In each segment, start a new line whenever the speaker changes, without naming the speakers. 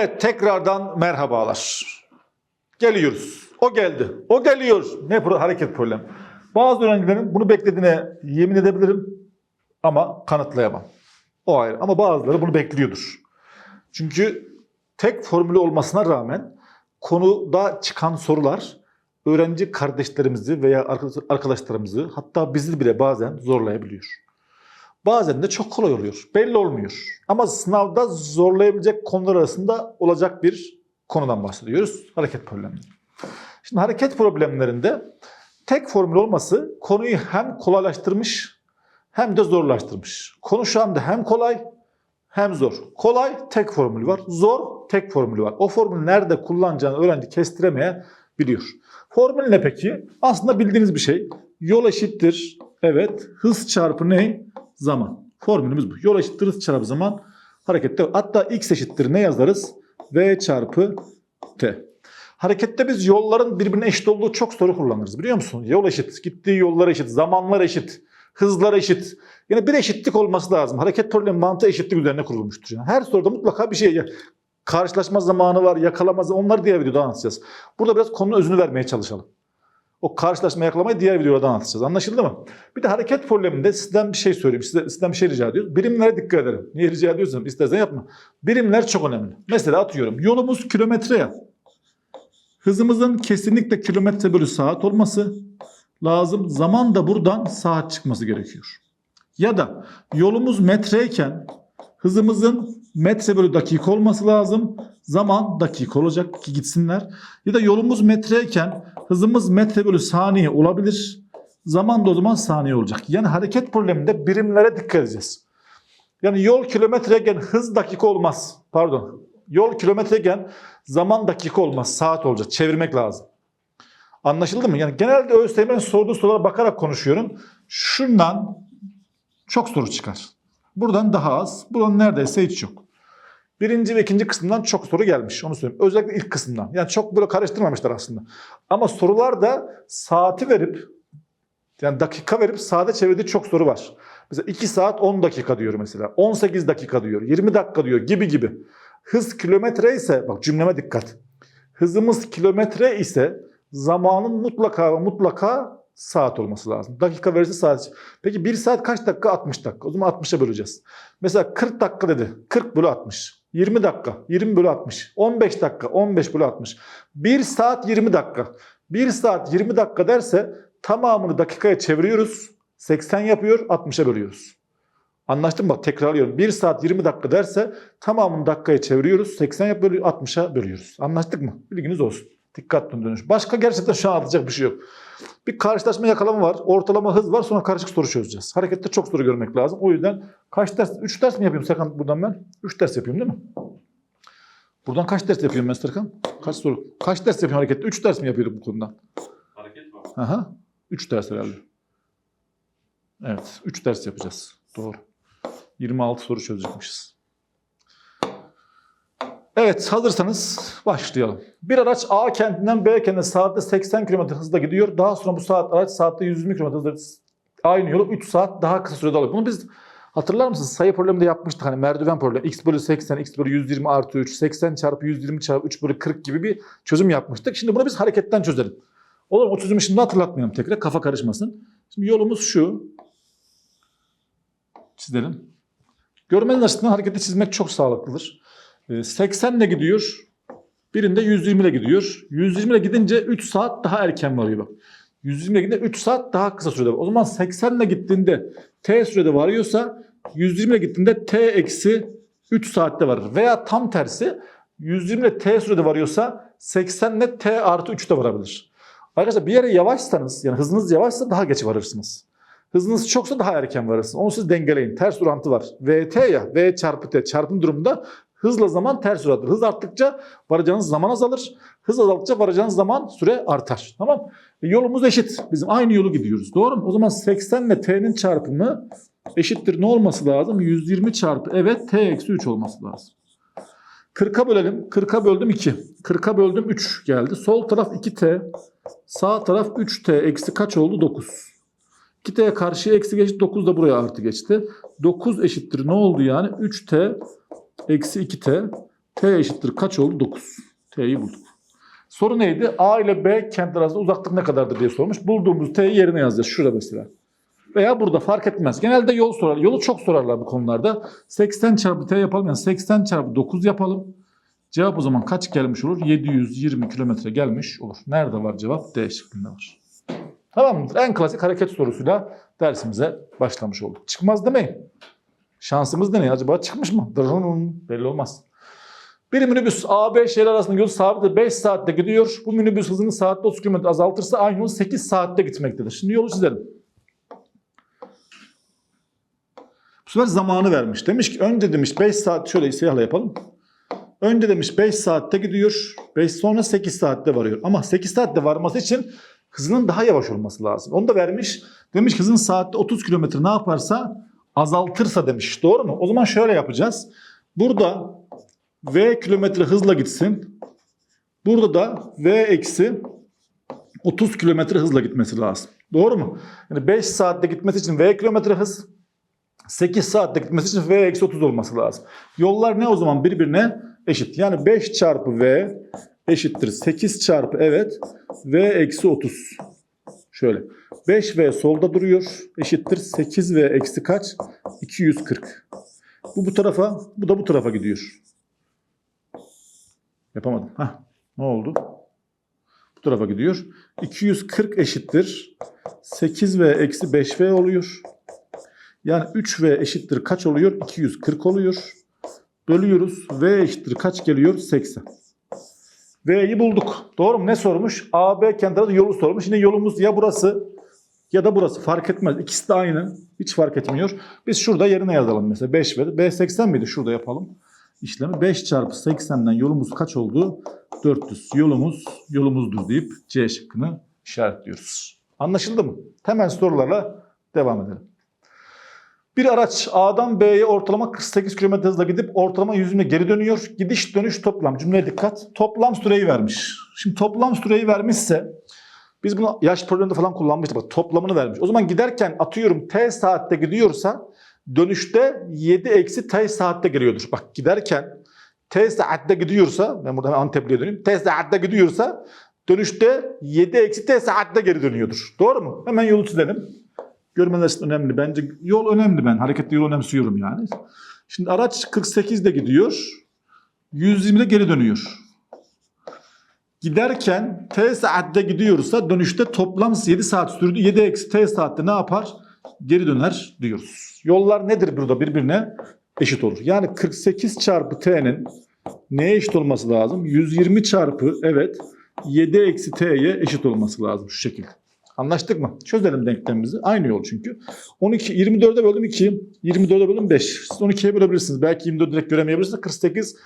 Evet tekrardan merhabalar. Geliyoruz. O geldi. O geliyor. Ne pro- hareket problem. Bazı öğrencilerin bunu beklediğine yemin edebilirim ama kanıtlayamam. O ayrı. Ama bazıları bunu bekliyordur. Çünkü tek formülü olmasına rağmen konuda çıkan sorular öğrenci kardeşlerimizi veya arkadaş- arkadaşlarımızı hatta bizi bile bazen zorlayabiliyor. Bazen de çok kolay oluyor. Belli olmuyor. Ama sınavda zorlayabilecek konular arasında olacak bir konudan bahsediyoruz. Hareket problemleri. Şimdi hareket problemlerinde tek formül olması konuyu hem kolaylaştırmış hem de zorlaştırmış. Konu şu anda hem kolay hem zor. Kolay tek formülü var. Zor tek formülü var. O formülü nerede kullanacağını öğrenci kestiremeyebiliyor. Formül ne peki? Aslında bildiğiniz bir şey. Yol eşittir. Evet. Hız çarpı ne? Zaman. Formülümüz bu. Yol eşittir hız çarpı zaman. Harekette. Hatta x eşittir ne yazarız? V çarpı t. Harekette biz yolların birbirine eşit olduğu çok soru kullanırız biliyor musun? Yol eşit, gittiği yollar eşit, zamanlar eşit, hızlar eşit. Yani bir eşitlik olması lazım. Hareket problemi mantığı eşitlik üzerine kurulmuştur. Yani her soruda mutlaka bir şey karşılaşma zamanı var, yakalama zamanı. Onları diğer videoda anlatacağız. Burada biraz konunun özünü vermeye çalışalım. O karşılaşma yakalamayı diğer videoda anlatacağız. Anlaşıldı mı? Bir de hareket probleminde sizden bir şey söyleyeyim. Size, sizden bir şey rica ediyoruz. Birimlere dikkat edelim. Niye rica ediyorsam istersen yapma. Birimler çok önemli. Mesela atıyorum yolumuz kilometre ya. Hızımızın kesinlikle kilometre bölü saat olması lazım. Zaman da buradan saat çıkması gerekiyor. Ya da yolumuz metreyken hızımızın metre bölü dakika olması lazım. Zaman dakika olacak ki gitsinler. Ya da yolumuz metreyken hızımız metre bölü saniye olabilir. Zaman da o zaman saniye olacak. Yani hareket probleminde birimlere dikkat edeceğiz. Yani yol kilometreyken hız dakika olmaz. Pardon. Yol kilometreyken zaman dakika olmaz. Saat olacak. Çevirmek lazım. Anlaşıldı mı? Yani genelde ÖSYM'nin sorduğu sorulara bakarak konuşuyorum. Şundan çok soru çıkar. Buradan daha az. Buradan neredeyse hiç yok. Birinci ve ikinci kısımdan çok soru gelmiş. Onu söyleyeyim. Özellikle ilk kısımdan. Yani çok böyle karıştırmamışlar aslında. Ama sorularda saati verip yani dakika verip saate çevirdiği çok soru var. Mesela 2 saat 10 dakika diyor mesela. 18 dakika diyor. 20 dakika diyor gibi gibi. Hız kilometre ise bak cümleme dikkat. Hızımız kilometre ise zamanın mutlaka mutlaka saat olması lazım. Dakika verirse saat. Peki 1 saat kaç dakika? 60 dakika. O zaman 60'a böleceğiz. Mesela 40 dakika dedi. 40 bölü 60. 20 dakika. 20 bölü 60. 15 dakika. 15 bölü 60. 1 saat 20 dakika. 1 saat 20 dakika derse tamamını dakikaya çeviriyoruz. 80 yapıyor. 60'a bölüyoruz. Anlaştın mı? Tekrarlıyorum. 1 saat 20 dakika derse tamamını dakikaya çeviriyoruz. 80 yapıyor. 60'a bölüyoruz. Anlaştık mı? Bilginiz olsun. Dikkatli dönüş. Başka gerçekten şu an anlatacak bir şey yok. Bir karşılaşma yakalama var. Ortalama hız var. Sonra karışık soru çözeceğiz. Harekette çok soru görmek lazım. O yüzden kaç ders? 3 ders mi yapıyorum Serkan buradan ben? 3 ders yapıyorum değil mi? Buradan kaç ders yapıyorum ben Serkan? Kaç soru? Kaç ders yapıyorum harekette? 3 ders mi yapıyorduk bu konudan?
Hareket mi?
Aha. 3 ders herhalde. Evet. 3 ders yapacağız. Doğru. 26 soru çözecekmişiz. Evet hazırsanız başlayalım. Bir araç A kentinden B kentine saatte 80 km hızla gidiyor. Daha sonra bu saat araç saatte 120 km hızla aynı yolu 3 saat daha kısa sürede alıyor. Bunu biz hatırlar mısınız? Sayı probleminde yapmıştık. Hani merdiven problemi. X bölü 80, X bölü 120 artı 3, 80 çarpı 120 çarpı 3 bölü 40 gibi bir çözüm yapmıştık. Şimdi bunu biz hareketten çözelim. Olur mu? O çözümü şimdi hatırlatmayalım tekrar. Kafa karışmasın. Şimdi yolumuz şu. Çizelim. Görmenin açısından hareketi çizmek çok sağlıklıdır. Ee, 80 ile gidiyor. Birinde 120 ile gidiyor. 120 ile gidince 3 saat daha erken varıyor bak. 120 ile gidince 3 saat daha kısa sürede var. O zaman 80 ile gittiğinde t sürede varıyorsa 120 ile gittiğinde t eksi 3 saatte varır. Veya tam tersi 120 ile t sürede varıyorsa 80 ile t artı 3'te varabilir. Arkadaşlar bir yere yavaşsanız yani hızınız yavaşsa daha geç varırsınız. Hızınız çoksa daha erken varırsınız. Onu siz dengeleyin. Ters orantı var. VT ya V çarpı T çarpım durumunda hızla zaman ters orantıdır. Hız arttıkça varacağınız zaman azalır. Hız azaldıkça varacağınız zaman süre artar. Tamam e, Yolumuz eşit. Bizim aynı yolu gidiyoruz. Doğru mu? O zaman 80 ile T'nin çarpımı eşittir. Ne olması lazım? 120 çarpı evet T eksi 3 olması lazım. 40'a bölelim. 40'a böldüm 2. 40'a böldüm 3 geldi. Sol taraf 2T. Sağ taraf 3T eksi kaç oldu? 9. 2T karşıya eksi geçti. 9 da buraya artı geçti. 9 eşittir. Ne oldu yani? 3T eksi 2T. T eşittir kaç oldu? 9. T'yi bulduk. Soru neydi? A ile B kent arasında uzaklık ne kadardır diye sormuş. Bulduğumuz T'yi yerine yazacağız. Şurada mesela. Veya burada fark etmez. Genelde yol sorar. Yolu çok sorarlar bu konularda. 80 çarpı T yapalım. Yani 80 çarpı 9 yapalım. Cevap o zaman kaç gelmiş olur? 720 kilometre gelmiş olur. Nerede var cevap? D şıkkında var. Tamam mıdır? En klasik hareket sorusuyla dersimize başlamış olduk. Çıkmaz demeyin. Şansımız ne? Acaba çıkmış mı? Dırhın, belli olmaz. Bir minibüs A-B şehir arasında yol sabit 5 saatte gidiyor. Bu minibüs hızını saatte 30 km azaltırsa aynı yol 8 saatte gitmektedir. Şimdi yolu çizelim. Bu sefer zamanı vermiş. Demiş ki önce demiş 5 saat şöyle siyahla yapalım. Önce demiş 5 saatte gidiyor. 5 sonra 8 saatte varıyor. Ama 8 saatte varması için hızının daha yavaş olması lazım. Onu da vermiş. Demiş ki hızın saatte 30 kilometre ne yaparsa azaltırsa demiş. Doğru mu? O zaman şöyle yapacağız. Burada V kilometre hızla gitsin. Burada da V eksi 30 kilometre hızla gitmesi lazım. Doğru mu? Yani 5 saatte gitmesi için V kilometre hız, 8 saatte gitmesi için V eksi 30 olması lazım. Yollar ne o zaman birbirine eşit. Yani 5 çarpı V eşittir 8 çarpı evet V eksi 30. Şöyle 5V solda duruyor eşittir 8V eksi kaç? 240. Bu bu tarafa bu da bu tarafa gidiyor. Yapamadım. Hah, ne oldu? Bu tarafa gidiyor. 240 eşittir. 8V eksi 5V oluyor. Yani 3V eşittir kaç oluyor? 240 oluyor. Bölüyoruz. V eşittir kaç geliyor? 80. V'yi bulduk. Doğru mu? Ne sormuş? A, B kent arası yolu sormuş. Yine yolumuz ya burası ya da burası. Fark etmez. İkisi de aynı. Hiç fark etmiyor. Biz şurada yerine yazalım mesela. 5 ve B 80 miydi? Şurada yapalım işlemi. 5 çarpı 80'den yolumuz kaç oldu? 400. Yolumuz yolumuzdur deyip C şıkkını işaretliyoruz. Anlaşıldı mı? Hemen sorularla devam edelim. Bir araç A'dan B'ye ortalama 48 km hızla gidip ortalama 100 ile geri dönüyor. Gidiş dönüş toplam. Cümleye dikkat. Toplam süreyi vermiş. Şimdi toplam süreyi vermişse biz bunu yaş probleminde falan kullanmıştık. Bak, toplamını vermiş. O zaman giderken atıyorum T saatte gidiyorsa dönüşte 7 eksi T saatte geliyordur. Bak giderken T saatte gidiyorsa ben burada hemen Antepli'ye döneyim. T saatte gidiyorsa dönüşte 7 eksi T saatte geri dönüyordur. Doğru mu? Hemen yolu çizelim. Görmeler için önemli. Bence yol önemli ben. Hareketli yol önemsiyorum yani. Şimdi araç 48'de gidiyor. 120'de geri dönüyor. Giderken T saatte gidiyorsa dönüşte toplam 7 saat sürdü. 7 eksi T saatte ne yapar? Geri döner diyoruz. Yollar nedir burada birbirine? Eşit olur. Yani 48 çarpı T'nin neye eşit olması lazım? 120 çarpı evet 7 eksi T'ye eşit olması lazım şu şekilde. Anlaştık mı? Çözelim denklemimizi. Aynı yol çünkü. 12, 24'e böldüm 2. 24'e böldüm 5. Siz 12'ye bölebilirsiniz. Belki 24 direkt göremeyebilirsiniz. 48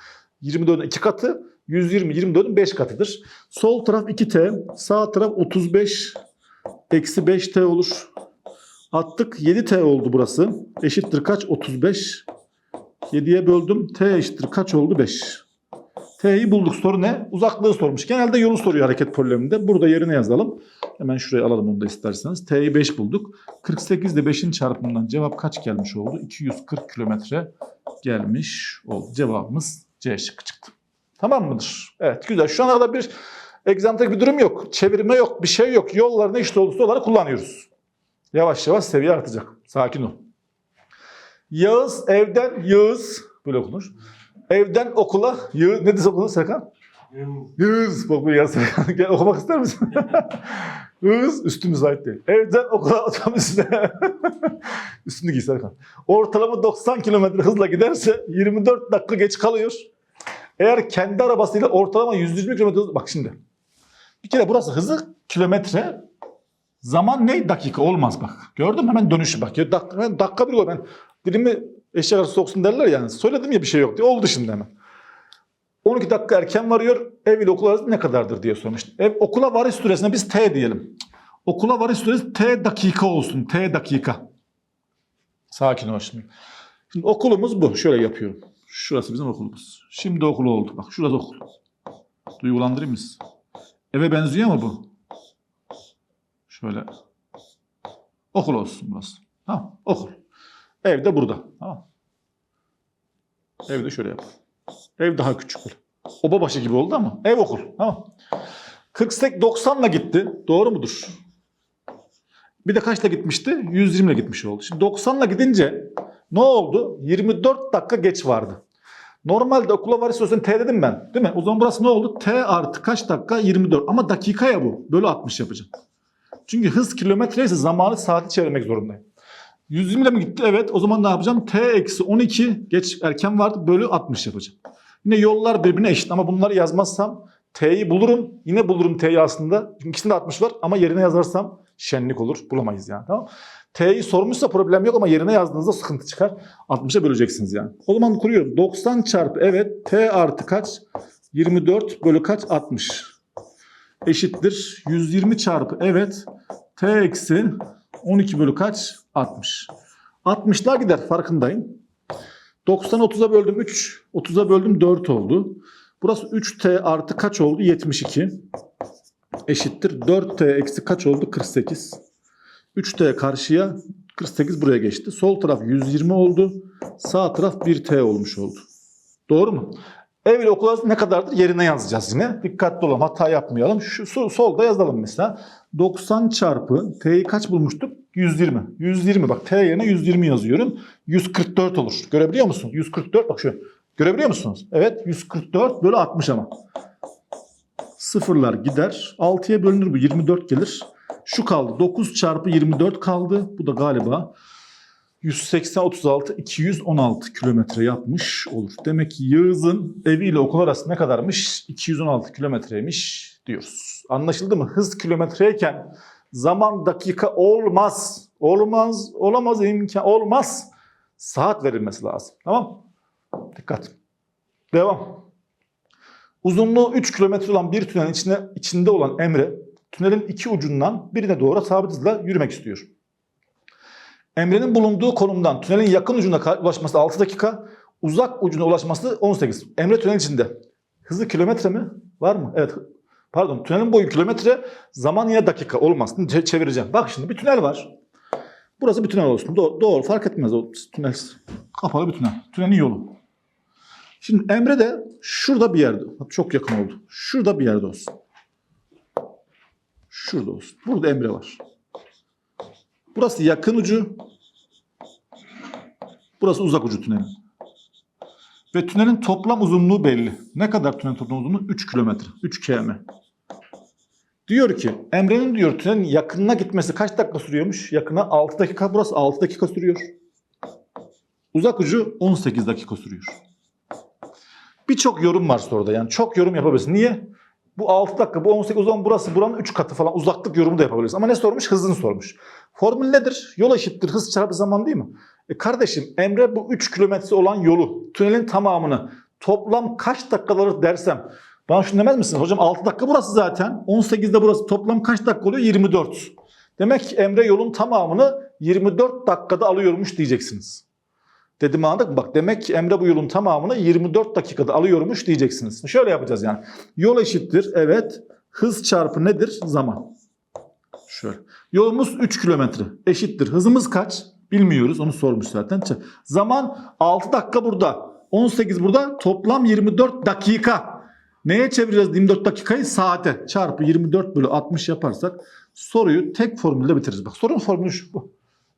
24'ün 2 katı. 120 24'ün 5 katıdır. Sol taraf 2T. Sağ taraf 35 eksi 5T olur. Attık 7T oldu burası. Eşittir kaç? 35. 7'ye böldüm. T eşittir kaç oldu? 5. T'yi bulduk. Soru ne? Uzaklığı sormuş. Genelde yolu soruyor hareket probleminde. Burada yerine yazalım. Hemen şuraya alalım onu da isterseniz. T'yi 5 bulduk. 48 ile 5'in çarpımından cevap kaç gelmiş oldu? 240 kilometre gelmiş oldu. Cevabımız C şıkkı çıktı. Tamam mıdır? Evet güzel. Şu ana kadar bir egzantrik bir durum yok. Çevirme yok. Bir şey yok. Yollarını eşit olursa olarak kullanıyoruz. Yavaş yavaş seviye artacak. Sakin ol. Yağız evden Yağız böyle okunur. Evden okula Yağız ne dese okunur Serkan? Yağız bak bu Serkan. Gel okumak ister misin? Yağız üstümüz ait değil. Evden okula otobüsle üstünü giy Serkan. Ortalama 90 kilometre hızla giderse 24 dakika geç kalıyor. Eğer kendi arabasıyla ortalama 120 kilometre hızla... Bak şimdi. Bir kere burası hızı kilometre Zaman ne? Dakika olmaz bak. Gördün mü? Hemen dönüşü bak. Ya dakika, hemen dakika bir oluyor. Ben dilimi eşek arası soksun derler yani. Söyledim ya bir şey yok diye. Oldu şimdi hemen. 12 dakika erken varıyor. Ev ile okul arasında ne kadardır diye sormuş. Ev, okula varış süresine biz T diyelim. Okula varış süresi T dakika olsun. T dakika. Sakin ol şimdi. Şimdi okulumuz bu. Şöyle yapıyorum. Şurası bizim okulumuz. Şimdi okul oldu. Bak şurası okul. Duygulandırayım mı? Eve benziyor mu bu? Şöyle. Okul olsun burası. Tamam. Okul. Ev de burada. Tamam. Evde şöyle yap. Ev daha küçük. Oba başı gibi oldu ama ev okul. Tamam. 48 90'la gitti. Doğru mudur? Bir de kaçla gitmişti? 120 ile gitmiş oldu. Şimdi 90'la gidince ne oldu? 24 dakika geç vardı. Normalde okula varış süresini T dedim ben. Değil mi? O zaman burası ne oldu? T artı kaç dakika? 24. Ama dakika ya bu. Bölü 60 yapacağım. Çünkü hız kilometre ise zamanı saati çevirmek zorundayım. 120 ile mi gitti? Evet. O zaman ne yapacağım? T eksi 12 geç erken vardı. Bölü 60 yapacağım. Yine yollar birbirine eşit ama bunları yazmazsam T'yi bulurum. Yine bulurum T'yi aslında. Çünkü ikisinde 60 var ama yerine yazarsam şenlik olur. Bulamayız yani. Tamam T'yi sormuşsa problem yok ama yerine yazdığınızda sıkıntı çıkar. 60'a böleceksiniz yani. O zaman kuruyorum. 90 çarpı evet T artı kaç? 24 bölü kaç? 60. Eşittir. 120 çarpı evet T eksi 12 bölü kaç? 60. 60'lar gider farkındayım. 90'ı 30'a böldüm 3. 30'a böldüm 4 oldu. Burası 3t artı kaç oldu? 72. Eşittir. 4t eksi kaç oldu? 48. 3t karşıya 48 buraya geçti. Sol taraf 120 oldu. Sağ taraf 1t olmuş oldu. Doğru mu? Ev ile okul arası ne kadardır? Yerine yazacağız yine. Dikkatli olalım. Hata yapmayalım. Şu sol- solda yazalım mesela. 90 çarpı t'yi kaç bulmuştuk? 120. 120 bak t yerine 120 yazıyorum. 144 olur. Görebiliyor musun? 144 bak şu. Görebiliyor musunuz? Evet 144 bölü 60 ama. Sıfırlar gider. 6'ya bölünür bu 24 gelir. Şu kaldı 9 çarpı 24 kaldı. Bu da galiba 180 36 216 kilometre yapmış olur. Demek ki Yağız'ın eviyle okul arası ne kadarmış? 216 kilometreymiş diyoruz. Anlaşıldı mı? Hız kilometreyken zaman dakika olmaz. Olmaz, olamaz imkan olmaz. Saat verilmesi lazım. Tamam? Dikkat. Devam. Uzunluğu 3 kilometre olan bir tünelin içine, içinde olan Emre, tünelin iki ucundan birine doğru sabit hızla yürümek istiyor. Emre'nin bulunduğu konumdan tünelin yakın ucuna ulaşması 6 dakika, uzak ucuna ulaşması 18. Emre tünel içinde. Hızı kilometre mi? Var mı? Evet. Pardon, tünelin boyu kilometre, zaman yine dakika. Olmaz. Çevireceğim. Bak şimdi bir tünel var. Burası bir tünel olsun. Do- doğru, fark etmez o tünel. Kapalı bir tünel. Tünelin yolu. Şimdi Emre de şurada bir yerde. Çok yakın oldu. Şurada bir yerde olsun. Şurada olsun. Burada Emre var. Burası yakın ucu. Burası uzak ucu tünelin. Ve tünelin toplam uzunluğu belli. Ne kadar tünelin toplam uzunluğu? 3 kilometre. 3 km. Diyor ki Emre'nin diyor tünelin yakınına gitmesi kaç dakika sürüyormuş? Yakına 6 dakika. Burası 6 dakika sürüyor. Uzak ucu 18 dakika sürüyor. Birçok yorum var soruda yani çok yorum yapabilirsin. Niye? Bu 6 dakika, bu 18 o zaman burası buranın 3 katı falan uzaklık yorumu da yapabilirsin. Ama ne sormuş? Hızını sormuş. Formül nedir? Yol eşittir hız çarpı zaman değil mi? E kardeşim Emre bu 3 kilometre olan yolu, tünelin tamamını toplam kaç dakikada alır dersem bana şunu demez misiniz? Hocam 6 dakika burası zaten. 18'de burası toplam kaç dakika oluyor? 24. Demek ki Emre yolun tamamını 24 dakikada alıyormuş diyeceksiniz. Dedim anladık mı? Bak demek ki Emre bu yolun tamamını 24 dakikada alıyormuş diyeceksiniz. Şöyle yapacağız yani. Yol eşittir evet. Hız çarpı nedir? Zaman. Şöyle. Yolumuz 3 kilometre. Eşittir. Hızımız kaç? Bilmiyoruz. Onu sormuş zaten. Zaman 6 dakika burada. 18 burada. Toplam 24 dakika. Neye çevireceğiz 24 dakikayı? Saate. Çarpı 24 bölü 60 yaparsak soruyu tek formülde bitiririz. Bak sorunun formülü şu.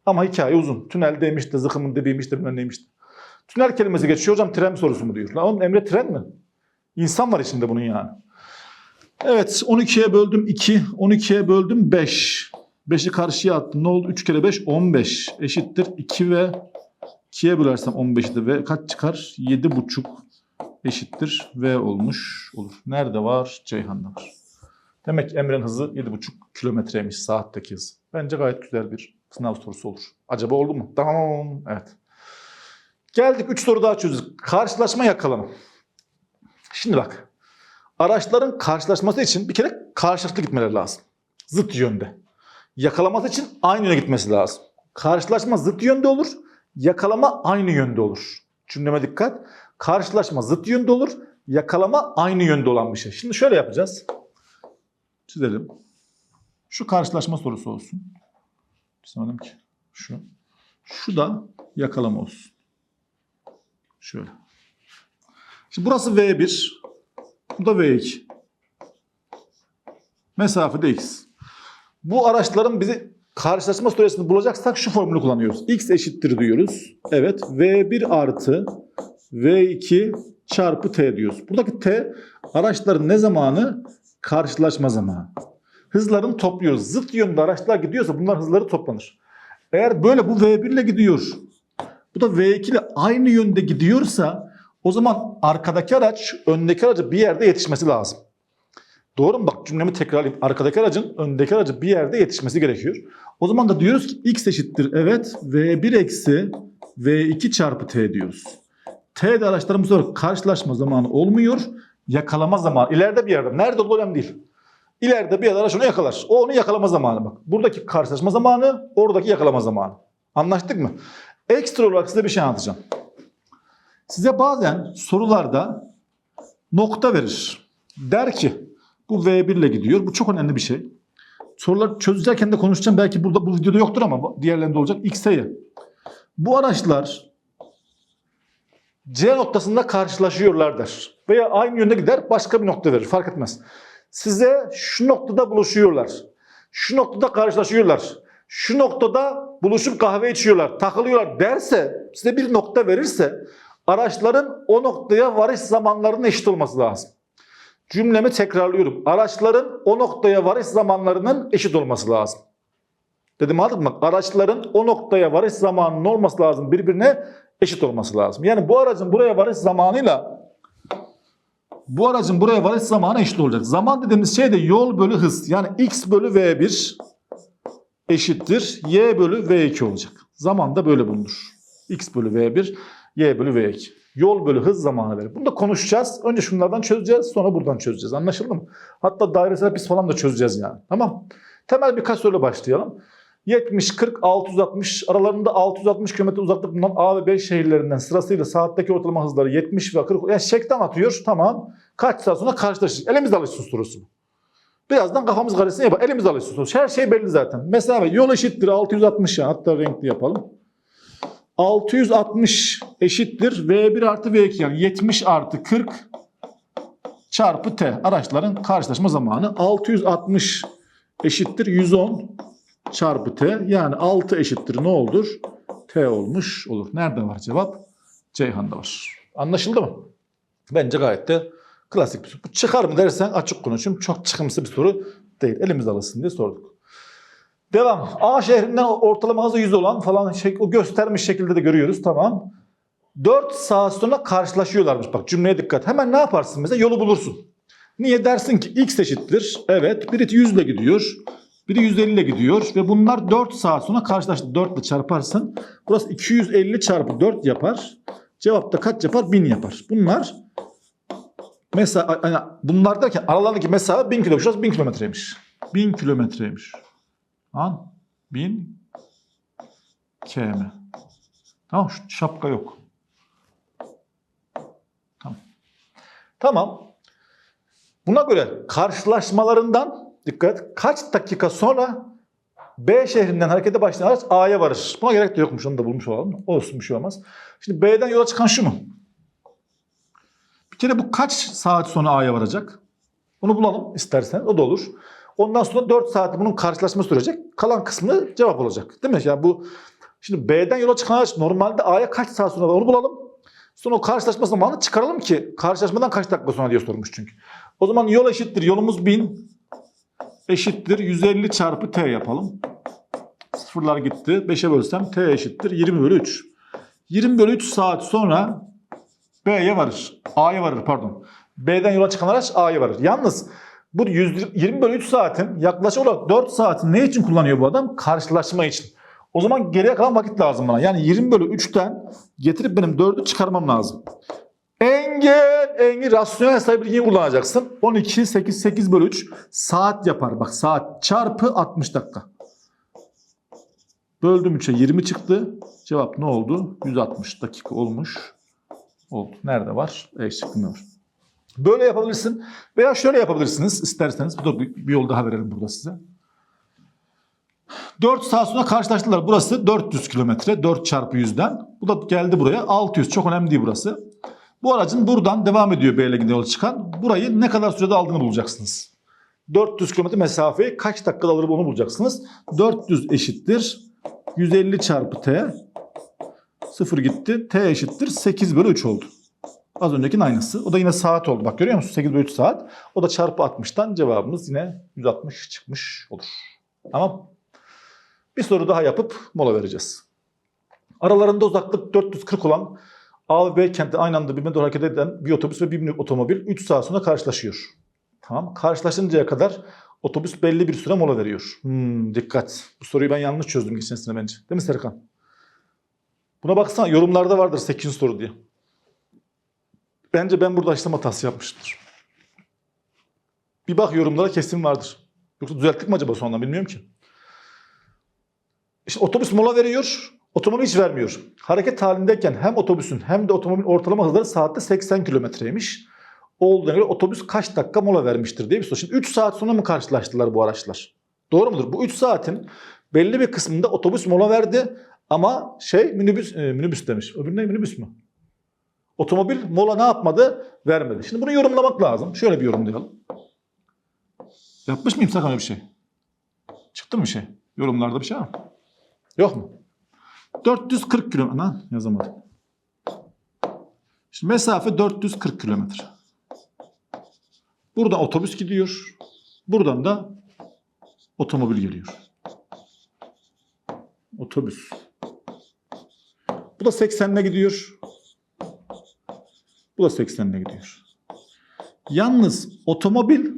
Ama hikaye uzun. Tüneldeymiş de zıkımın dibiymiş de bilmem neymiş de. Tünel kelimesi geçiyor hocam tren sorusu mu diyor. Lan oğlum Emre tren mi? İnsan var içinde bunun yani. Evet 12'ye böldüm 2. 12'ye böldüm 5. 5'i karşıya attım. Ne oldu? 3 kere 5 15 eşittir. 2 ve 2'ye bölersem 15'i de ve kaç çıkar? 7,5 eşittir. V olmuş olur. Nerede var? Ceyhan'da var. Demek Emre'nin hızı 7,5 kilometreymiş saatteki hız. Bence gayet güzel bir sınav sorusu olur. Acaba oldu mu? Tamam. Evet. Geldik 3 soru daha çözdük. Karşılaşma yakalama. Şimdi bak. Araçların karşılaşması için bir kere karşılıklı gitmeleri lazım. Zıt yönde. Yakalaması için aynı yöne gitmesi lazım. Karşılaşma zıt yönde olur. Yakalama aynı yönde olur. Cümleme dikkat. Karşılaşma zıt yönde olur. Yakalama aynı yönde olan bir şey. Şimdi şöyle yapacağız. Çizelim. Şu karşılaşma sorusu olsun. Çizemedim ki. Şu. Şu da yakalama olsun. Şöyle. Şimdi burası V1. Bu da V2. Mesafe de X. Bu araçların bizi karşılaşma süresini bulacaksak şu formülü kullanıyoruz. X eşittir diyoruz. Evet. V1 artı V2 çarpı T diyoruz. Buradaki T araçların ne zamanı? Karşılaşma zamanı. Hızlarını topluyoruz. Zıt yönde araçlar gidiyorsa bunlar hızları toplanır. Eğer böyle bu V1 ile gidiyor. Bu da V2 ile aynı yönde gidiyorsa o zaman arkadaki araç öndeki araca bir yerde yetişmesi lazım. Doğru mu? Bak cümlemi tekrarlayayım. Arkadaki aracın öndeki aracı bir yerde yetişmesi gerekiyor. O zaman da diyoruz ki x eşittir. Evet V1 eksi V2 çarpı T diyoruz. T'de araçlarımız olarak karşılaşma zamanı olmuyor. Yakalama zamanı. İleride bir yerde. Nerede olduğu önemli değil. İleride bir araç onu yakalar. O onu yakalama zamanı bak. Buradaki karşılaşma zamanı, oradaki yakalama zamanı. Anlaştık mı? Ekstra olarak size bir şey anlatacağım. Size bazen sorularda nokta verir. Der ki bu V1 ile gidiyor. Bu çok önemli bir şey. Sorular çözecekken de konuşacağım. Belki burada bu videoda yoktur ama diğerlerinde olacak. X'e Bu araçlar C noktasında karşılaşıyorlar der. Veya aynı yönde gider başka bir nokta verir. Fark etmez. Size şu noktada buluşuyorlar. Şu noktada karşılaşıyorlar. Şu noktada buluşup kahve içiyorlar, takılıyorlar derse, size bir nokta verirse araçların o noktaya varış zamanlarının eşit olması lazım. Cümlemi tekrarlıyorum. Araçların o noktaya varış zamanlarının eşit olması lazım. Dedim anladın mı? Araçların o noktaya varış zamanının olması lazım. Birbirine eşit olması lazım. Yani bu aracın buraya varış zamanıyla bu aracın buraya varış zamanı eşit olacak. Zaman dediğimiz şey de yol bölü hız. Yani x bölü v1 eşittir y bölü v2 olacak. Zaman da böyle bulunur. x bölü v1 y bölü v2. Yol bölü hız zamanı verir. Bunu da konuşacağız. Önce şunlardan çözeceğiz sonra buradan çözeceğiz. Anlaşıldı mı? Hatta dairesel biz falan da çözeceğiz yani. Tamam. Temel birkaç soruyla başlayalım. 70, 40, 660 aralarında 660 km uzaklık bulunan A ve B şehirlerinden sırasıyla saatteki ortalama hızları 70 ve 40. Yani şekten atıyor tamam. Kaç saat sonra karşılaşır. Elimizde alışsın sorusu. Birazdan kafamız karışsın yapar. Elimizde alışsın sorusu. Her şey belli zaten. Mesela yol eşittir 660 ya. Hatta renkli yapalım. 660 eşittir V1 artı V2 yani 70 artı 40 çarpı T. Araçların karşılaşma zamanı 660 eşittir 110 çarpı T. Yani 6 eşittir ne olur? T olmuş olur. Nerede var cevap? Ceyhan'da var. Anlaşıldı mı? Bence gayet de klasik bir soru. Bu çıkar mı dersen açık konuşayım. Çok çıkımsı bir soru değil. Elimizde alışsın diye sorduk. Devam. A şehrinden ortalama hızı 100 olan falan şey, o göstermiş şekilde de görüyoruz. Tamam. 4 saat sonra karşılaşıyorlarmış. Bak cümleye dikkat. Hemen ne yaparsın mesela? Yolu bulursun. Niye dersin ki x eşittir? Evet. Biri 100 ile gidiyor. Biri 150 ile gidiyor. Ve bunlar 4 saat sonra karşılaştı. 4 ile çarparsın. Burası 250 çarpı 4 yapar. Cevap da kaç yapar? 1000 yapar. Bunlar mesela yani bunlar derken aralarındaki mesafe 1000 kilometre. Şurası 1000 kilometreymiş. 1000 kilometreymiş. An 1000 km. Tamam şu şapka yok. Tamam. Tamam. Buna göre karşılaşmalarından dikkat kaç dakika sonra B şehrinden harekete başlayan araç A'ya varır. Buna gerek de yokmuş onu da bulmuş olalım. Olsun bir şey olmaz. Şimdi B'den yola çıkan şu mu? Bir kere bu kaç saat sonra A'ya varacak? Onu bulalım istersen. O da olur. Ondan sonra 4 saat bunun karşılaşma sürecek. Kalan kısmı cevap olacak. Değil mi? Yani bu şimdi B'den yola çıkan araç normalde A'ya kaç saat sonra var onu bulalım. Sonra o karşılaşma zamanı çıkaralım ki karşılaşmadan kaç dakika sonra diye sormuş çünkü. O zaman yol eşittir. Yolumuz 1000 eşittir 150 çarpı T yapalım. Sıfırlar gitti. 5'e bölsem T eşittir 20 bölü 3. 20 bölü 3 saat sonra B'ye varır. A'ya varır pardon. B'den yola çıkan araç A'ya varır. Yalnız bu 120 bölü 3 saatin yaklaşık olarak 4 saati ne için kullanıyor bu adam? Karşılaşma için. O zaman geriye kalan vakit lazım bana. Yani 20 bölü 3'ten getirip benim 4'ü çıkarmam lazım. Engin, engin rasyonel sayı bilgiyi kullanacaksın. 12, 8, 8 bölü 3 saat yapar. Bak saat çarpı 60 dakika. Böldüm 3'e 20 çıktı. Cevap ne oldu? 160 dakika olmuş. Oldu. Nerede var? E şıkkında var. Böyle yapabilirsin. Veya şöyle yapabilirsiniz isterseniz. Bu da bir, bir yol daha verelim burada size. 4 saat sonra karşılaştılar. Burası 400 kilometre. 4 çarpı 100'den. Bu da geldi buraya. 600. Çok önemli değil burası. Bu aracın buradan devam ediyor B leginde yola çıkan. Burayı ne kadar sürede aldığını bulacaksınız. 400 km mesafeyi kaç dakikada alır onu bulacaksınız. 400 eşittir 150 çarpı t. 0 gitti. T eşittir 8 bölü 3 oldu. Az öncekinin aynısı. O da yine saat oldu. Bak görüyor musun? 8 bölü 3 saat. O da çarpı 60'tan cevabımız yine 160 çıkmış olur. Tamam. Bir soru daha yapıp mola vereceğiz. Aralarında uzaklık 440 olan A ve B kentte aynı anda birbirine doğru hareket eden bir otobüs ve bir minik otomobil 3 saat sonra karşılaşıyor. Tamam. Karşılaşıncaya kadar otobüs belli bir süre mola veriyor. Hmm, dikkat. Bu soruyu ben yanlış çözdüm geçen sene bence. Değil mi Serkan? Buna baksana yorumlarda vardır 8. soru diye. Bence ben burada işlem hatası yapmışımdır. Bir bak yorumlara kesin vardır. Yoksa düzelttik mi acaba sonradan bilmiyorum ki. İşte otobüs mola veriyor, otomobil hiç vermiyor. Hareket halindeyken hem otobüsün hem de otomobilin ortalama hızları saatte 80 kilometreymiş. Olduğuna göre otobüs kaç dakika mola vermiştir diye bir soru. Şimdi 3 saat sonra mı karşılaştılar bu araçlar? Doğru mudur? Bu 3 saatin belli bir kısmında otobüs mola verdi ama şey minibüs, e, minibüs demiş. Öbürü ne minibüs mü? Otomobil mola ne yapmadı? Vermedi. Şimdi bunu yorumlamak lazım. Şöyle bir yorumlayalım. Yapmış mıyım sakın bir şey? Çıktı mı bir şey? Yorumlarda bir şey var mı? Yok mu? 440 kilometre. Lan yazamadım. Şimdi mesafe 440 kilometre. Buradan otobüs gidiyor. Buradan da otomobil geliyor. Otobüs. Bu da 80'le gidiyor. Bu da 80'le gidiyor. Yalnız otomobil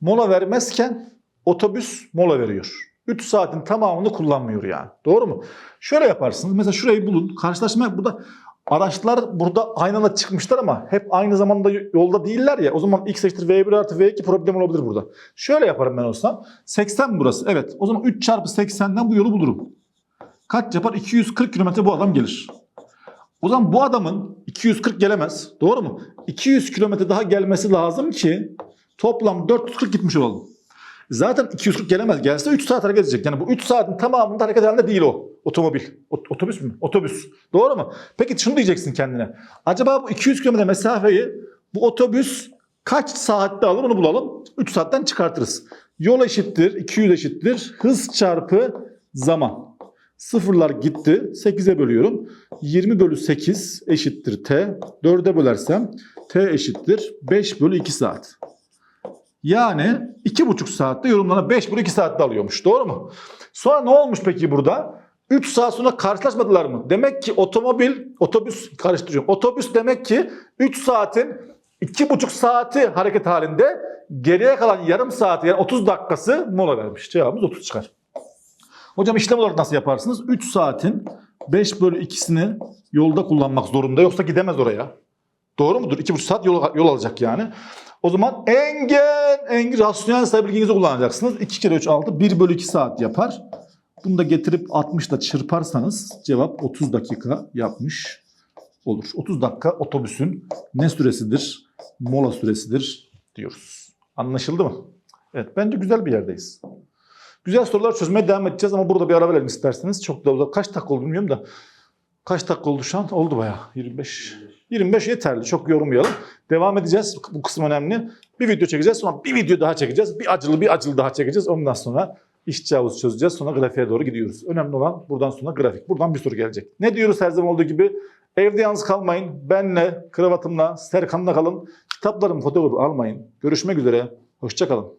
mola vermezken otobüs mola veriyor. 3 saatin tamamını kullanmıyor yani. Doğru mu? Şöyle yaparsınız. Mesela şurayı bulun. Karşılaşma burada araçlar burada aynı anda çıkmışlar ama hep aynı zamanda yolda değiller ya. O zaman x eşittir v1 artı v2 problem olabilir burada. Şöyle yaparım ben olsam. 80 burası. Evet. O zaman 3 çarpı 80'den bu yolu bulurum. Kaç yapar? 240 kilometre bu adam gelir. O zaman bu adamın 240 gelemez. Doğru mu? 200 kilometre daha gelmesi lazım ki toplam 440 gitmiş olalım. Zaten 240 gelemez. Gelse 3 saat hareket edecek. Yani bu 3 saatin tamamında hareket halinde değil o. Otomobil. Ot- otobüs mü? Otobüs. Doğru mu? Peki şunu diyeceksin kendine. Acaba bu 200 kilometre mesafeyi bu otobüs kaç saatte alır onu bulalım. 3 saatten çıkartırız. Yol eşittir. 200 eşittir. Hız çarpı zaman. Sıfırlar gitti. 8'e bölüyorum. 20 bölü 8 eşittir t. 4'e bölersem t eşittir 5 bölü 2 saat. Yani 2,5 saatte yorumlarına 5 bölü 2 saatte alıyormuş. Doğru mu? Sonra ne olmuş peki burada? 3 saat sonra karşılaşmadılar mı? Demek ki otomobil, otobüs karıştırıyorum. Otobüs demek ki 3 saatin 2,5 saati hareket halinde geriye kalan yarım saati yani 30 dakikası mola vermiş. Cevabımız 30 çıkar. Hocam işlem olarak nasıl yaparsınız? 3 saatin 5 bölü 2'sini yolda kullanmak zorunda yoksa gidemez oraya. Doğru mudur? 2,5 saat yol, yol alacak yani. O zaman engen, engen rasyonel sayı bilginizi kullanacaksınız. 2 kere 3 6 1 bölü 2 saat yapar. Bunu da getirip 60 ile çırparsanız cevap 30 dakika yapmış olur. 30 dakika otobüsün ne süresidir? Mola süresidir diyoruz. Anlaşıldı mı? Evet bence güzel bir yerdeyiz. Güzel sorular çözmeye devam edeceğiz ama burada bir ara verelim isterseniz. Çok da uzak. Kaç dakika oldu bilmiyorum da. Kaç dakika oldu şu an? Oldu bayağı. 25. 25 yeterli. Çok yorumlayalım. Devam edeceğiz. Bu kısım önemli. Bir video çekeceğiz. Sonra bir video daha çekeceğiz. Bir acılı bir acılı daha çekeceğiz. Ondan sonra işçi havuzu çözeceğiz. Sonra grafiğe doğru gidiyoruz. Önemli olan buradan sonra grafik. Buradan bir soru gelecek. Ne diyoruz her zaman olduğu gibi? Evde yalnız kalmayın. Benle, kravatımla, Serkan'la kalın. Kitaplarımı, fotoğrafı almayın. Görüşmek üzere. Hoşçakalın.